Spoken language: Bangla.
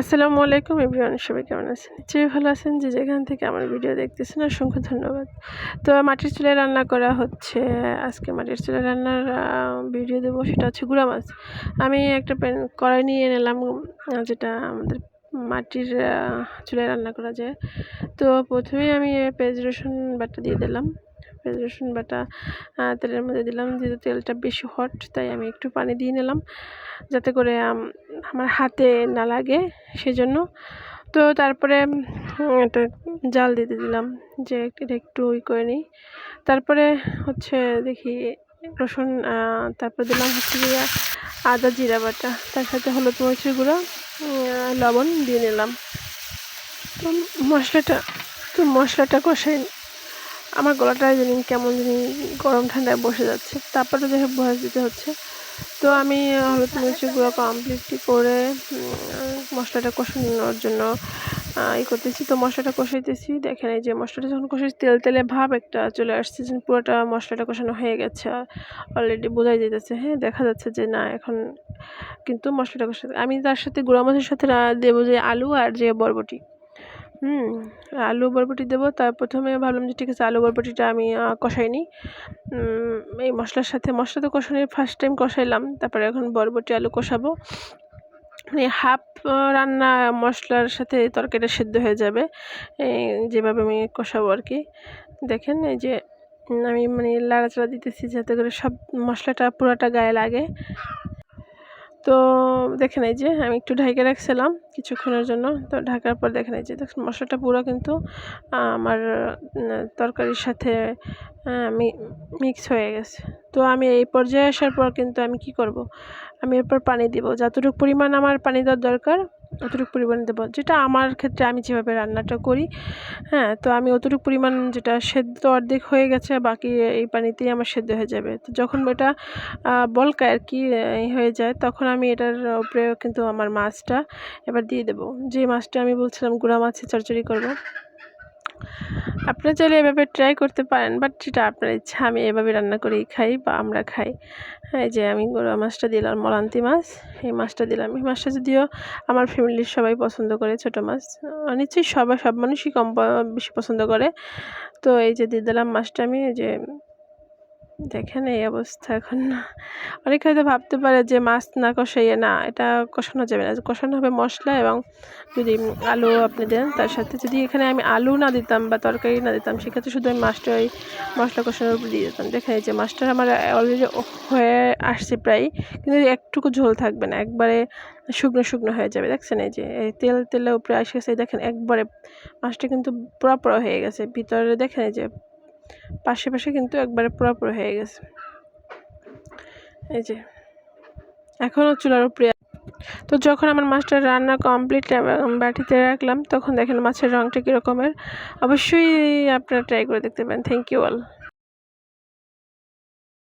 আসসালামু আলাইকুম এভরিওয়ান, সবাই কেমন আছেন? নিশ্চয়ই ভালো আছেন যে যেখান থেকে আমার ভিডিও দেখতেছেন, অসংখ্য ধন্যবাদ। তো মাটির চুলায় রান্না করা হচ্ছে, আজকে মাটির চুলায় রান্নার ভিডিও দেবো সেটা হচ্ছে গুঁড়া মাছ। আমি একটা প্যান, কড়াই নিয়ে নিলাম যেটা আমাদের মাটির চুলায় রান্না করা যায়। তো প্রথমেই আমি পেঁয়াজ, রসুন বাটা দিয়ে দিলাম। পেঁয়াজ রসুন বাটা তেলের মধ্যে দিলাম। যেহেতু তেলটা বেশি হট তাই আমি একটু পানি দিয়ে নিলাম। যাতে করে আমার হাতে না লাগে, সেজন্য। তো তারপরে এটা জাল দিতে দিলাম যে এটা একটু ওই করে নিই। তারপরে হচ্ছে দেখি রসুন তারপর দিলাম হচ্ছে গিয়ে আদা জিরা বাটা। তার সাথে হলুদ মরিচের গুঁড়ো লবণ দিয়ে নিলাম। তো মশলাটা তো মশলাটা কষাই আমার গলাটা জানি কেমন জানি গরম ঠান্ডায় বসে যাচ্ছে। তারপরে দেখে বয়স দিতে হচ্ছে। তো আমি হলুদ মরিচের গুঁড়ো কমপ্লিটলি করে মশলাটা কষানোর জন্য ই করতেছি। তো মশলাটা কষাইতেছি। দেখেন এই যে মশলাটা যখন কষাইছি তেল তেলে ভাব একটা চলে আসছে যে পুরোটা মশলাটা কষানো হয়ে গেছে। অলরেডি বোঝাই যেতেছে হ্যাঁ দেখা যাচ্ছে যে না, এখন কিন্তু মশলাটা কষা আমি তার সাথে গুঁড়া মাছের সাথে দেবো যে আলু আর যে বরবটি। হুম, আলু বরবটি দেবো। তার প্রথমে ভাবলাম যে ঠিক আছে, আলু বরবটিটা আমি কষাই নিই। এই মশলার সাথে, মশলা তো কষানোর ফার্স্ট টাইম কষাইলাম। তারপরে এখন বরবটি, আলু কষাবো। মানে হাফ রান্না মশলার সাথে তরকারিটা সেদ্ধ হয়ে যাবে। যেভাবে আমি কষাবো আর কি। দেখেন এই যে আমি মানে লাড়াচাড়া দিতেছি যাতে করে সব মশলাটা পুরোটা গায়ে লাগে। তো দেখে নেই যে, আমি একটু ঢাকে রাখছিলাম কিছুক্ষণের জন্য। তো ঢাকার পর দেখে নেই যে মশলাটা পুরো কিন্তু আমার তরকারির সাথে মিক্স হয়ে গেছে। তো আমি এই পর্যায়ে আসার পর কিন্তু আমি কি করব। আমি এরপর পানি দিব। যতটুকু পরিমাণ আমার পানি দেওয়ার দরকার অতটুকু পরিমাণ দেবো, যেটা আমার ক্ষেত্রে আমি যেভাবে রান্নাটা করি হ্যাঁ তো আমি অতটুকু পরিমাণ যেটা সেদ্ধ অর্ধেক হয়ে গেছে, বাকি এই পানিতেই আমার সেদ্ধ হয়ে যাবে। তো যখন এটা বলকায় আর কি হয়ে যায়, তখন আমি এটার উপরে কিন্তু আমার মাছটা এবার দিয়ে দেবো। যে মাছটা আমি বলছিলাম গুঁড়া মাছের চরচড়ি করব আপনারা চাইলে এভাবে ট্রাই করতে পারেন বাট যেটা আপনার ইচ্ছা, আমি এভাবে রান্না করেই খাই বা আমরা খাই। এই যে আমি গোড়া মাছটা দিলাম, মলান্তি মাছ। এই মাছটা দিলাম। এই মাছটা যদিও আমার ফ্যামিলির সবাই পছন্দ করে ছোট মাছ নিশ্চয়ই সবাই, সব মানুষই কম বেশি পছন্দ করে। তো এই যে দিয়ে দিলাম মাছটা আমি, এই যে দেখেন এই অবস্থা এখন। না অনেক হয়তো ভাবতে পারে যে মাছ না কষাইয়ে না, এটা কষানো যাবে না। কষানো হবে মশলা এবং যদি আলু আপনি দেন তার সাথে। যদি এখানে আমি আলু না দিতাম বা তরকারি না দিতাম, সেক্ষেত্রে শুধু আমি মাছটা ওই মশলা কষানোর উপর দিয়ে দিতাম। দেখেন যে মাছটা আমার অলরেডি হয়ে আসছে প্রায়, কিন্তু একটুকু ঝোল থাকবে না, একবারে শুকনো শুকনো হয়ে যাবে। দেখছেন এই যে, এই তেল তেলের উপরে আসে গেছে। দেখেন একবারে মাছটা কিন্তু পুরো পুরো হয়ে গেছে। ভিতরে দেখেন এই যে পাশে পাশে কিন্তু একবারে পুরাপুরি হয়ে গেছে। এই যে এখনও চুলার উপরে তো যখন আমার মাছটা রান্না কমপ্লিট বাটিতে রাখলাম, তখন দেখেন মাছের রঙটা কীরকমের। অবশ্যই আপনারা ট্রাই করে দেখতে পারেন। Thank you all